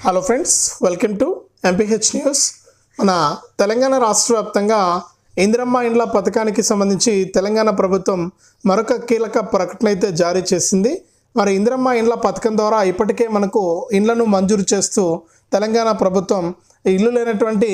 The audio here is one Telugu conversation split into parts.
Hello friends welcome to MPH news మన తెలంగాణ రాష్ట్ర వ్యాప్తంగా ఇందిరమ్మ ఇండ్ల పథకానికి సంబంధించి తెలంగాణ ప్రభుత్వం మరొక కీలక ప్రకటన అయితే జారీ చేసింది. మరి ఇందిరమ్మ ఇండ్ల పథకం ద్వారా ఇప్పటికే మనకు ఇండ్లను మంజూరు చేస్తూ తెలంగాణ ప్రభుత్వం ఇల్లు లేనటువంటి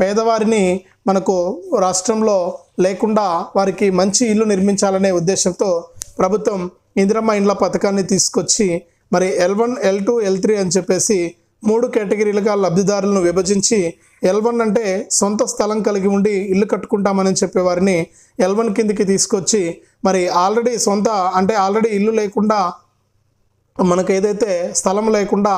పేదవారిని మనకు రాష్ట్రంలో లేకుండా వారికి మంచి ఇల్లు నిర్మించాలనే ఉద్దేశంతో ప్రభుత్వం ఇందిరమ్మ ఇండ్ల పథకాన్ని తీసుకొచ్చి మరి L one L two L three అని చెప్పేసి మూడు కేటగిరీలుగా లబ్ధిదారులను విభజించి ఎల్ వన్ అంటే సొంత స్థలం కలిగి ఉండి ఇల్లు కట్టుకుంటామని చెప్పేవారిని ఎల్ వన్ కిందికి తీసుకొచ్చి మరి ఆల్రెడీ సొంత అంటే ఆల్రెడీ ఇల్లు లేకుండా మనకు ఏదైతే స్థలం లేకుండా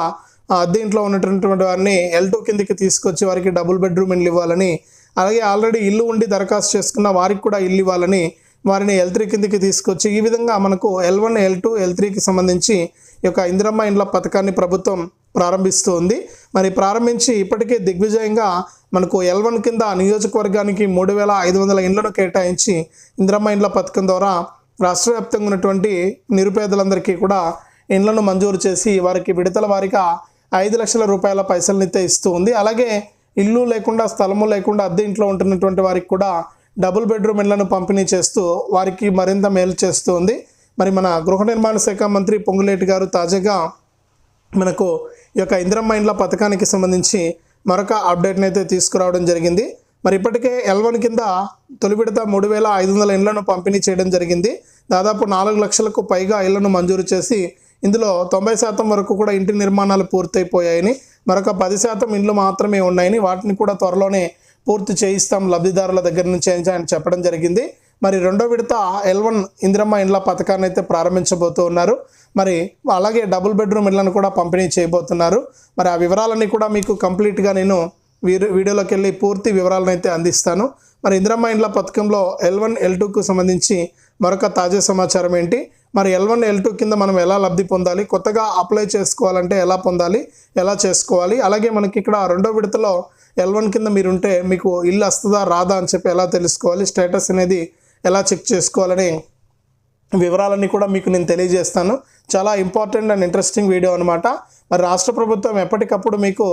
అద్దె ఇంట్లో ఉన్నటువంటి వారిని ఎల్ టూ కిందికి తీసుకొచ్చి వారికి డబుల్ బెడ్రూమ్ ఇల్లు ఇవ్వాలని అలాగే ఆల్రెడీ ఇల్లు ఉండి దరఖాస్తు చేసుకున్న వారికి కూడా ఇల్లు ఇవ్వాలని వారిని ఎల్ త్రీ కిందికి తీసుకొచ్చి ఈ విధంగా మనకు L one L two L త్రీకి సంబంధించి ఈ యొక్క ఇందిరమ్మ ఇండ్ల పథకాన్ని ప్రభుత్వం ప్రారంభిస్తూ ఉంది మరి ప్రారంభించి ఇప్పటికే దిగ్విజయంగా మనకు ఎల్ వన్ కింద నియోజకవర్గానికి మూడు వేల ఐదు వందల ఇండ్లను కేటాయించి ఇందిరమ్మ ఇండ్ల పథకం ద్వారా రాష్ట్ర వ్యాప్తంగా ఉన్నటువంటి నిరుపేదలందరికీ కూడా ఇండ్లను మంజూరు చేసి వారికి విడతల వారిగా ఐదు లక్షల రూపాయల పైసలనైతే ఇస్తూ ఉంది. అలాగే ఇల్లు లేకుండా స్థలము లేకుండా అద్దె ఇంట్లో ఉంటున్నటువంటి వారికి కూడా డబుల్ బెడ్రూమ్ ఇండ్లను పంపిణీ చేస్తూ వారికి మరింత మేలు చేస్తూ ఉంది మరి మన గృహ నిర్మాణ శాఖ మంత్రి పొంగులేటి గారు తాజాగా మనకు ఈ యొక్క ఇందిరమ్మ ఇండ్ల పథకానికి సంబంధించి మరొక అప్డేట్ని అయితే తీసుకురావడం జరిగింది. మరి ఇప్పటికే ఎల్వన్ కింద తొలి విడత మూడు వేల ఐదు వందల ఇండ్లను పంపిణీ చేయడం జరిగింది. దాదాపు నాలుగు లక్షలకు పైగా ఇళ్ళను మంజూరు చేసి ఇందులో తొంభై శాతం వరకు కూడా ఇంటి నిర్మాణాలు పూర్తయిపోయాయని మరొక పది శాతం ఇండ్లు మాత్రమే ఉన్నాయని వాటిని కూడా త్వరలోనే పూర్తి చేయిస్తాం లబ్ధిదారుల దగ్గర నుంచి అని ఆయన చెప్పడం జరిగింది. మరి రెండో విడత ఎల్ వన్ ఇందిరమ్మ ఇండ్ల పథకాన్ని అయితే ప్రారంభించబోతూ ఉన్నారు. మరి అలాగే డబుల్ బెడ్రూమ్ ఇళ్ళను కూడా పంపిణీ చేయబోతున్నారు. మరి ఆ వివరాలన్నీ కూడా మీకు కంప్లీట్గా నేను వీడియోలోకి వెళ్ళి పూర్తి వివరాలను అయితే అందిస్తాను. మరి ఇందిరమ్మ ఇండ్ల పథకంలో ఎల్ వన్ ఎల్ టూకు సంబంధించి మరొక తాజా సమాచారం ఏంటి? మరి ఎల్ వన్ ఎల్ టూ కింద మనం ఎలా లబ్ధి పొందాలి? కొత్తగా అప్లై చేసుకోవాలంటే ఎలా పొందాలి? ఎలా చేసుకోవాలి? అలాగే మనకి ఇక్కడ రెండో విడతలో ఎల్ వన్ కింద మీరుంటే మీకు ఇల్లు వస్తుందా? రాదా? అని చెప్పి ఎలా తెలుసుకోవాలి? స్టేటస్ అనేది ఎలా చెక్ చేసుకోవాలని వివరాలన్నీ కూడా మీకు నేను తెలియజేస్తాను. చాలా ఇంపార్టెంట్ అండ్ ఇంట్రెస్టింగ్ వీడియో అనమాట మరి రాష్ట్ర ప్రభుత్వం ఎప్పటికప్పుడు మీకు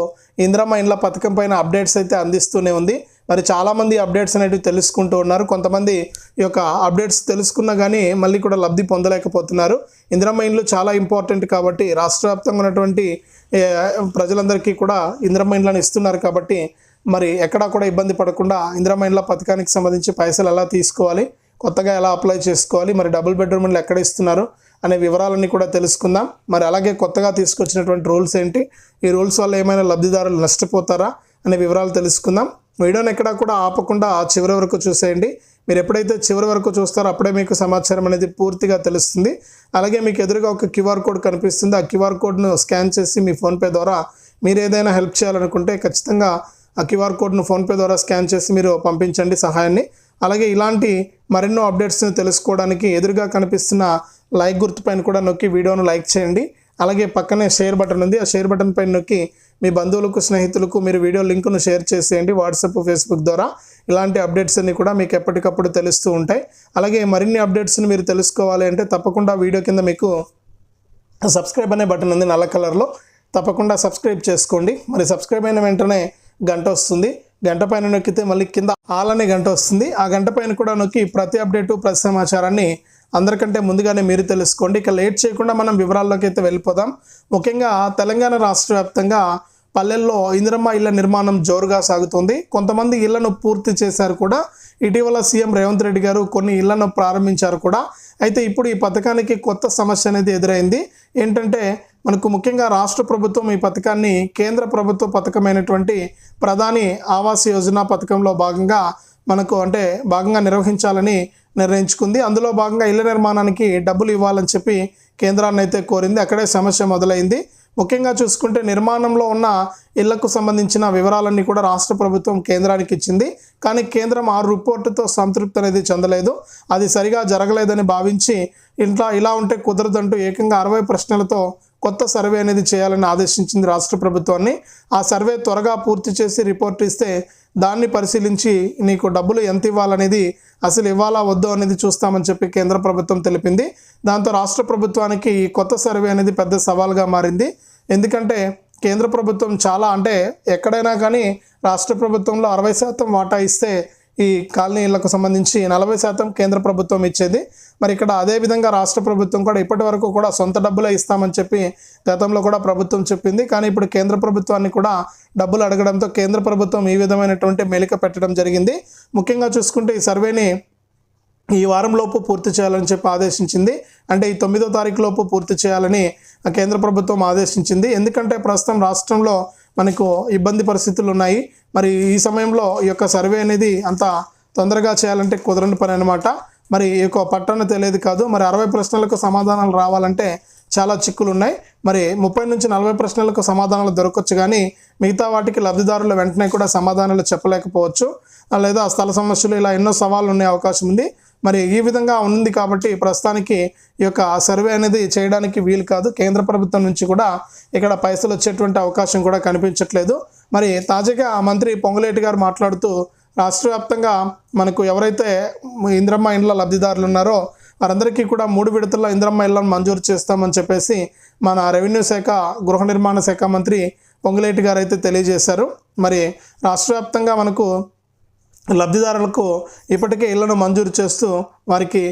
ఇందిరమ్మ ఇండ్ల పథకం పైన అప్డేట్స్ అయితే అందిస్తూనే ఉంది. మరి చాలామంది అప్డేట్స్ అనేవి తెలుసుకుంటూ ఉన్నారు. కొంతమంది ఈ యొక్క అప్డేట్స్ తెలుసుకున్నా కానీ మళ్ళీ కూడా లబ్ధి పొందలేకపోతున్నారు. ఇందిరమ్మ ఇండ్లు చాలా ఇంపార్టెంట్ కాబట్టి రాష్ట్ర వ్యాప్తంగా ఉన్నటువంటి ప్రజలందరికీ కూడా ఇందిరమ్మ ఇండ్లను ఇస్తున్నారు కాబట్టి మరి ఎక్కడా కూడా ఇబ్బంది పడకుండా ఇందిరమ్మ పథకానికి సంబంధించి పైసలు ఎలా తీసుకోవాలి? కొత్తగా ఎలా అప్లై చేసుకోవాలి? మరి డబుల్ బెడ్రూమ్లు ఎక్కడ ఇస్తున్నారు? అనే వివరాలన్నీ కూడా తెలుసుకుందాం. మరి అలాగే కొత్తగా తీసుకొచ్చినటువంటి రూల్స్ ఏంటి? ఈ రూల్స్ వల్ల ఏమైనా లబ్ధిదారులు నష్టపోతారా? అనే వివరాలు తెలుసుకుందాం. వీడియోని ఎక్కడా కూడా ఆపకుండా చివరి వరకు చూసేయండి. మీరు ఎప్పుడైతే చివరి వరకు చూస్తారో అప్పుడే మీకు సమాచారం అనేది పూర్తిగా తెలుస్తుంది. అలాగే మీకు ఎదురుగా ఒక క్యూఆర్ కోడ్ కనిపిస్తుంది. ఆ క్యూఆర్ కోడ్ను స్కాన్ చేసి మీ ఫోన్పే ద్వారా మీరు ఏదైనా హెల్ప్ చేయాలనుకుంటే ఖచ్చితంగా ఆ క్యూఆర్ కోడ్ను ఫోన్పే ద్వారా స్కాన్ చేసి మీరు పంపించండి సహాయాన్ని. అలాగే ఇలాంటి మరెన్నో అప్డేట్స్ని తెలుసుకోవడానికి ఎదురుగా కనిపిస్తున్న లైక్ గుర్తుపైన కూడా నొక్కి వీడియోను లైక్ చేయండి. అలాగే పక్కనే షేర్ బటన్ ఉంది. ఆ షేర్ బటన్ పైన నొక్కి మీ బంధువులకు స్నేహితులకు మీరు వీడియో లింకును షేర్ చేసేయండి వాట్సాప్ ఫేస్బుక్ ద్వారా. ఇలాంటి అప్డేట్స్ అన్ని కూడా మీకు ఎప్పటికప్పుడు తెలుస్తూ ఉంటాయి. అలాగే మరిన్ని అప్డేట్స్ని మీరు తెలుసుకోవాలి అంటే తప్పకుండా వీడియో కింద మీకు సబ్స్క్రైబ్ అనే బటన్ ఉంది నల్ల కలర్లో. తప్పకుండా సబ్స్క్రైబ్ చేసుకోండి. మరి సబ్స్క్రైబ్ అయిన వెంటనే గంట వస్తుంది. గంట పైన నొక్కితే మళ్ళీ కింద ఆలనే గంట వస్తుంది. ఆ గంట పైన కూడా నొక్కి ప్రతి అప్డేటు ప్రతి సమాచారాన్ని అందరికంటే ముందుగానే మీరు తెలుసుకోండి. ఇక లేట్ చేయకుండా మనం వివరాల్లోకి అయితే వెళ్ళిపోదాం. ముఖ్యంగా తెలంగాణ రాష్ట్ర వ్యాప్తంగా పల్లెల్లో ఇందిరమ్మ ఇళ్ళ నిర్మాణం జోరుగా సాగుతుంది. కొంతమంది ఇళ్ళను పూర్తి చేశారు కూడా. ఇటీవల సీఎం రేవంత్ రెడ్డి గారు కొన్ని ఇళ్ళను ప్రారంభించారు కూడా. అయితే ఇప్పుడు ఈ పథకానికి కొత్త సమస్య అనేది ఎదురైంది. ఏంటంటే మనకు ముఖ్యంగా రాష్ట్ర ప్రభుత్వం ఈ పథకాన్ని కేంద్ర ప్రభుత్వ పథకమైనటువంటి ప్రధాని ఆవాస్ యోజన పథకంలో భాగంగా మనకు అంటే భాగంగా నిర్వహించాలని నిర్ణయించుకుంది. అందులో భాగంగా ఇళ్ళ నిర్మాణానికి డబ్బులు ఇవ్వాలని చెప్పి కేంద్రాన్ని అయితే కోరింది. అక్కడే సమస్య మొదలైంది. ముఖ్యంగా చూసుకుంటే నిర్మాణంలో ఉన్న ఇళ్ళకు సంబంధించిన వివరాలన్నీ కూడా రాష్ట్ర ప్రభుత్వం కేంద్రానికి ఇచ్చింది. కానీ కేంద్రం ఆ రిపోర్టుతో సంతృప్తి అనేది చెందలేదు. అది సరిగా జరగలేదని భావించి ఇంట్లో ఇలా ఉంటే కుదరదంటూ ఏకంగా అరవై ప్రశ్నలతో కొత్త సర్వే అనేది చేయాలని ఆదేశించింది రాష్ట్ర ప్రభుత్వాన్ని. ఆ సర్వే త్వరగా పూర్తి చేసి రిపోర్ట్ ఇస్తే దాన్ని పరిశీలించి నీకు డబ్బులు ఎంత ఇవ్వాలనేది అసలు ఇవ్వాలా వద్దు అనేది చూస్తామని చెప్పి కేంద్ర ప్రభుత్వం తెలిపింది. దాంతో రాష్ట్ర ప్రభుత్వానికి ఈ కొత్త సర్వే అనేది పెద్ద సవాల్గా మారింది. ఎందుకంటే కేంద్ర ప్రభుత్వం చాలా అంటే ఎక్కడైనా కానీ రాష్ట్ర ప్రభుత్వంలో అరవై శాతం వాటా ఇస్తే ఈ కాలనీలకు సంబంధించి నలభై శాతం కేంద్ర ప్రభుత్వం ఇచ్చేది. మరి ఇక్కడ అదే విధంగా రాష్ట్ర ప్రభుత్వం కూడా ఇప్పటి వరకు కూడా సొంత డబ్బులే ఇస్తామని చెప్పి గతంలో కూడా ప్రభుత్వం చెప్పింది. కానీ ఇప్పుడు కేంద్ర ప్రభుత్వాన్ని కూడా డబ్బులు అడగడంతో కేంద్ర ప్రభుత్వం ఈ విధమైనటువంటి మెలిక పెట్టడం జరిగింది. ముఖ్యంగా చూసుకుంటే ఈ సర్వేని ఈ వారంలోపు పూర్తి చేయాలని చెప్పి ఆదేశించింది. అంటే ఈ తొమ్మిదో తారీఖు లోపు పూర్తి చేయాలని కేంద్ర ప్రభుత్వం ఆదేశించింది. ఎందుకంటే ప్రస్తుతం రాష్ట్రంలో మనకు ఇబ్బంది పరిస్థితులు ఉన్నాయి. మరి ఈ సమయంలో ఈ యొక్క సర్వే అనేది అంత తొందరగా చేయాలంటే కుదరని పని అనమాట మరి ఈ యొక్క పట్టణం తెలియదు కాదు. మరి అరవై ప్రశ్నలకు సమాధానాలు రావాలంటే చాలా చిక్కులు ఉన్నాయి మరి ముప్పై నుంచి నలభై ప్రశ్నలకు సమాధానాలు దొరకవచ్చు కానీ మిగతా వాటికి లబ్ధిదారులు వెంటనే కూడా సమాధానాలు చెప్పలేకపోవచ్చు. లేదా స్థల సమస్యలు ఇలా ఎన్నో సవాళ్ళు ఉండే అవకాశం ఉంది. మరి ఈ విధంగా ఉంది కాబట్టి ప్రస్తుతానికి ఈ యొక్క సర్వే అనేది చేయడానికి వీలు కాదు. కేంద్ర ప్రభుత్వం నుంచి కూడా ఇక్కడ పైసలు వచ్చేటువంటి అవకాశం కూడా కనిపించట్లేదు. మరి తాజాగా మంత్రి పొంగులేటి గారు మాట్లాడుతూ రాష్ట్ర వ్యాప్తంగా మనకు ఎవరైతే ఇంద్రమ్మ ఇండ్ల లబ్ధిదారులు ఉన్నారో వారందరికీ కూడా మూడు విడతల్లో ఇంద్రమ్మ ఇళ్ళను మంజూరు చేస్తామని చెప్పేసి మన రెవెన్యూ శాఖ గృహ నిర్మాణ శాఖ మంత్రి పొంగులేటి గారు అయితే తెలియజేశారు. మరి రాష్ట్ర వ్యాప్తంగా మనకు లబ్ధిదారులకు ఇప్పటికే ఇళ్ళను మంజూరు చేస్తూ వారికి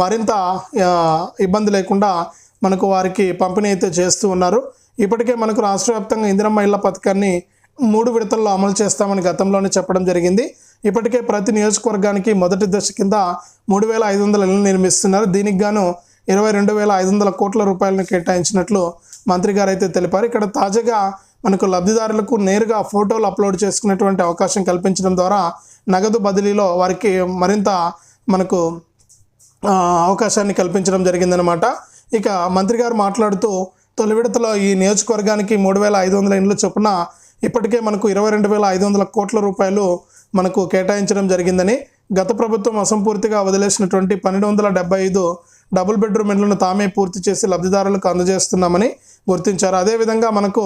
మరింత ఇబ్బంది లేకుండా మనకు వారికి పంపిణీ అయితే చేస్తూ ఉన్నారు. ఇప్పటికే మనకు రాష్ట్ర వ్యాప్తంగా ఇందిరమ్మ ఇళ్ళ పథకాన్ని మూడు విడతల్లో అమలు చేస్తామని గతంలోనే చెప్పడం జరిగింది. ఇప్పటికే ప్రతి నియోజకవర్గానికి మొదటి దశ కింద మూడు వేల ఐదు వందల ఇళ్ళు నిర్మిస్తున్నారు. దీనికి గాను ఇరవై రెండు వేల ఐదు వందల కోట్ల రూపాయలను కేటాయించినట్లు మంత్రి గారు అయితే తెలిపారు. ఇక్కడ తాజాగా మనకు లబ్ధిదారులకు నేరుగా ఫోటోలు అప్లోడ్ చేసుకునేటువంటి అవకాశం కల్పించడం ద్వారా నగదు బదిలీలో వారికి మరింత మనకు అవకాశాన్ని కల్పించడం జరిగిందనమాట ఇక మంత్రి గారు మాట్లాడుతూ తొలి విడతలో ఈ నియోజకవర్గానికి మూడు వేల ఐదు వందల ఇండ్ల చొప్పున ఇప్పటికే మనకు ఇరవై రెండు వేల ఐదు వందల కోట్ల రూపాయలు మనకు కేటాయించడం జరిగిందని గత ప్రభుత్వం అసంపూర్తిగా వదిలేసినటువంటి పన్నెండు వందల డెబ్బై ఐదు డబుల్ బెడ్రూమ్ ఇండ్లను తామే పూర్తి చేసి లబ్ధిదారులకు అందజేస్తున్నామని గుర్తించారు. అదేవిధంగా మనకు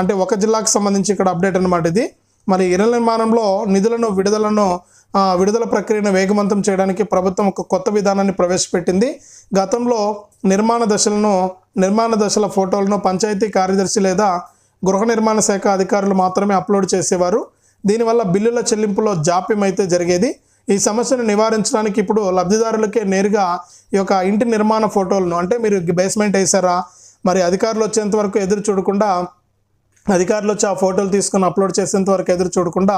అంటే ఒక జిల్లాకు సంబంధించి ఇక్కడ అప్డేట్ అనమాట ఇది. మరి ఇళ్ళ నిర్మాణంలో నిధులను విడుదలను విడుదల ప్రక్రియను వేగవంతం చేయడానికి ప్రభుత్వం ఒక కొత్త విధానాన్ని ప్రవేశపెట్టింది. గతంలో నిర్మాణ దశలను నిర్మాణ దశల ఫోటోలను పంచాయతీ కార్యదర్శి లేదా గృహ నిర్మాణ శాఖ అధికారులు మాత్రమే అప్లోడ్ చేసేవారు. దీనివల్ల బిల్లుల చెల్లింపులో జాప్యం అయితే జరిగేది. ఈ సమస్యను నివారించడానికి ఇప్పుడు లబ్ధిదారులకే నేరుగా ఈ యొక్క ఇంటి నిర్మాణ ఫోటోలను అంటే మీరు బేస్మెంట్ వేసారా మరి అధికారులు వచ్చేంత వరకు ఎదురు చూడకుండా అధికారులు వచ్చి ఆ ఫోటోలు తీసుకొని అప్లోడ్ చేసేంత వరకు ఎదురు చూడకుండా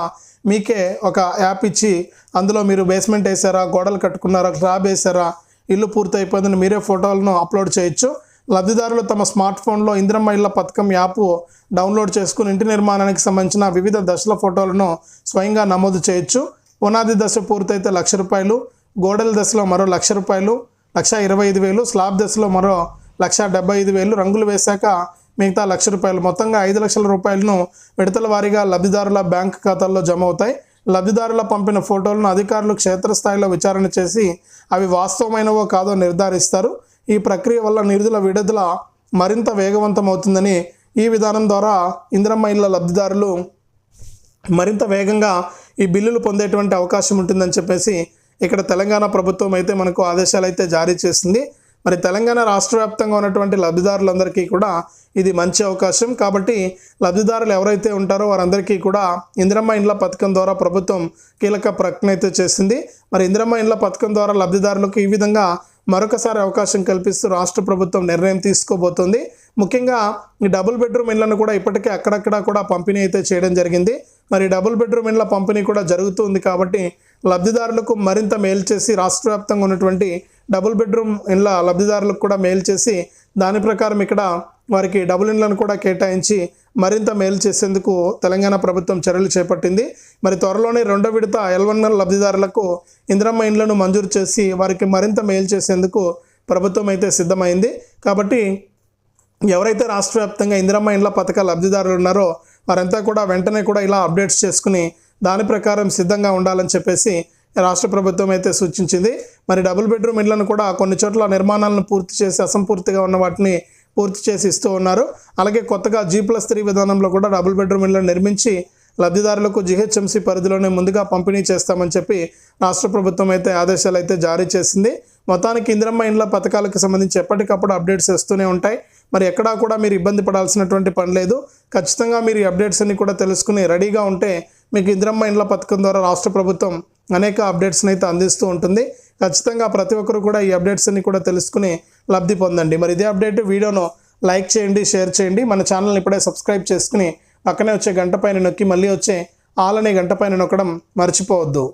మీకే ఒక యాప్ ఇచ్చి అందులో మీరు బేస్మెంట్ వేసారా గోడలు కట్టుకున్నారా స్లాబ్ వేసారా ఇల్లు పూర్తయిపోయిందని మీరే ఫోటోలను అప్లోడ్ చేయొచ్చు. లబ్ధిదారులు తమ స్మార్ట్ ఫోన్లో ఇంద్రమ్మ ఇళ్ళ పథకం యాప్ డౌన్లోడ్ చేసుకుని ఇంటి నిర్మాణానికి సంబంధించిన వివిధ దశల ఫోటోలను స్వయంగా నమోదు చేయొచ్చు. పునాది దశ పూర్తయితే లక్ష రూపాయలు గోడల దశలో మరో లక్ష రూపాయలు లక్ష ఇరవై ఐదు వేలు స్లాబ్ దశలో మరో లక్ష డెబ్బై ఐదు వేలు రంగులు వేశాక మిగతా లక్ష రూపాయలు. మొత్తంగా ఐదు లక్షల రూపాయలను విడతల వారీగా లబ్ధిదారుల బ్యాంక్ ఖాతాల్లో జమ అవుతాయి. లబ్ధిదారుల పంపిన ఫోటోలను అధికారులు క్షేత్రస్థాయిలో విచారణ చేసి అవి వాస్తవమైనవో కాదో నిర్ధారిస్తారు. ఈ ప్రక్రియ వల్ల నిధుల విడుదల మరింత వేగవంతం అవుతుందని ఈ విధానం ద్వారా ఇందిరమ్మ ఇళ్ళ లబ్ధిదారులు మరింత వేగంగా ఈ బిల్లులు పొందేటువంటి అవకాశం ఉంటుందని చెప్పేసి ఇక్కడ తెలంగాణ ప్రభుత్వం అయితే మనకు ఆదేశాలు అయితే జారీ చేసింది. మరి తెలంగాణ రాష్ట్ర వ్యాప్తంగా ఉన్నటువంటి లబ్ధిదారులందరికీ కూడా ఇది మంచి అవకాశం. కాబట్టి లబ్ధిదారులు ఎవరైతే ఉంటారో వారందరికీ కూడా ఇందిరమ్మ ఇండ్ల పథకం ద్వారా ప్రభుత్వం కీలక ప్రకటన అయితే చేసింది. మరి ఇందిరమ్మ ఇండ్ల పథకం ద్వారా లబ్ధిదారులకు ఈ విధంగా మరొకసారి అవకాశం కల్పిస్తూ రాష్ట్ర ప్రభుత్వం నిర్ణయం తీసుకోబోతుంది. ముఖ్యంగా ఈ డబుల్ బెడ్రూమ్ ఇళ్ళను కూడా ఇప్పటికే అక్కడక్కడ కూడా పంపిణీ అయితే చేయడం జరిగింది. మరి డబుల్ బెడ్రూమ్ ఇళ్ళ పంపిణీ కూడా జరుగుతుంది కాబట్టి లబ్ధిదారులకు మరింత మేలు చేసి రాష్ట్ర వ్యాప్తంగా ఉన్నటువంటి డబుల్ బెడ్రూమ్ ఇళ్ళ లబ్ధిదారులకు కూడా మేలు చేసి దాని ప్రకారం ఇక్కడ వారికి డబుల్ ఇండ్లను కూడా కేటాయించి మరింత మేలు చేసేందుకు తెలంగాణ ప్రభుత్వం చర్యలు చేపట్టింది. మరి త్వరలోనే రెండో విడత ఎల్వన్ఎల్ లబ్ధిదారులకు ఇందిరమ్మ ఇండ్లను మంజూరు చేసి వారికి మరింత మేలు చేసేందుకు ప్రభుత్వం అయితే సిద్ధమైంది. కాబట్టి ఎవరైతే రాష్ట్ర వ్యాప్తంగా ఇందిరమ్మ ఇండ్ల పథక లబ్ధిదారులు ఉన్నారో వారంతా కూడా వెంటనే కూడా ఇలా అప్డేట్స్ చేసుకుని దాని ప్రకారం సిద్ధంగా ఉండాలని చెప్పేసి రాష్ట్ర ప్రభుత్వం అయితే సూచించింది. మరి డబుల్ బెడ్రూమ్ ఇళ్ళను కూడా కొన్ని చోట్ల నిర్మాణాలను పూర్తి చేసి అసంపూర్తిగా ఉన్న వాటిని పూర్తి చేసి ఇస్తూ ఉన్నారు. అలాగే కొత్తగా జీ ప్లస్ త్రీ విధానంలో కూడా డబుల్ బెడ్రూమ్ ఇళ్ళను నిర్మించి లబ్ధిదారులకు జిహెచ్ఎంసీ పరిధిలోనే ముందుగా పంపిణీ చేస్తామని చెప్పి రాష్ట్ర ప్రభుత్వం అయితే ఆదేశాలు అయితే జారీ చేసింది. మొత్తానికి ఇందిరమ్మ ఇండ్ల పథకాలకు సంబంధించి ఎప్పటికప్పుడు అప్డేట్స్ వస్తూనే ఉంటాయి. మరి ఎక్కడా కూడా మీరు ఇబ్బంది పడాల్సినటువంటి పని లేదు. ఖచ్చితంగా మీరు ఈ అప్డేట్స్ అన్ని కూడా తెలుసుకుని రెడీగా ఉంటే మీకు ఇందిరమ్మ ఇండ్ల పథకం ద్వారా రాష్ట్ర ప్రభుత్వం అనేక అప్డేట్స్ని అయితే అందిస్తూ ఉంటుంది. ఖచ్చితంగా ప్రతి ఒక్కరు కూడా ఈ అప్డేట్స్ని కూడా తెలుసుకుని లబ్ధి పొందండి. మరి ఇదే అప్డేట్ వీడియోను లైక్ చేయండి షేర్ చేయండి. మన ఛానల్ని ఇప్పుడే సబ్స్క్రైబ్ చేసుకుని పక్కనే వచ్చే గంట పైన నొక్కి మళ్ళీ వచ్చే ఆలనే గంట పైన నొక్కడం మర్చిపోవద్దు.